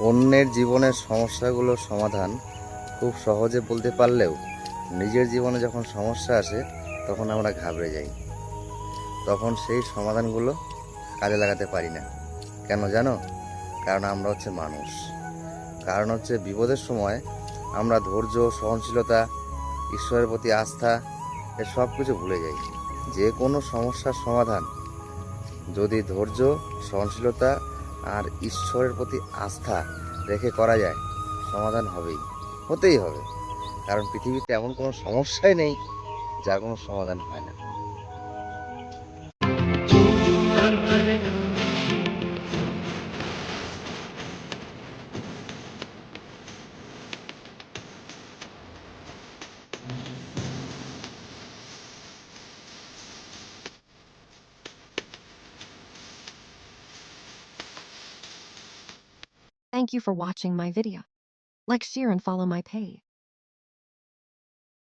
অন্যের জীবনের সমস্যাগুলোর সমাধান খুব সহজে বলতে পারলেও নিজের জীবনে যখন সমস্যা আসে, তখন আমরা ঘাবড়ে যাই। তখন সেই সমাধানগুলো কাজে লাগাতে পারি না। কেন জানো? কারণ আমরা হচ্ছে মানুষ। কারণ হচ্ছে বিপদের সময় আমরা ধৈর্য, সহনশীলতা, ঈশ্বরের প্রতি আস্থা, এ সব কিছু ভুলে যাই। যে কোনো সমস্যার সমাধান যদি ধৈর্য, সহনশীলতা আর ঈশ্বরের প্রতি আস্থা রেখে করা যায়, সমাধান হবেই, হতেই হবে। কারণ পৃথিবীতে এমন কোনো সমস্যাই নেই যার কোনো সমাধান হয় না। Thank you for watching my video. Like, share and follow my page.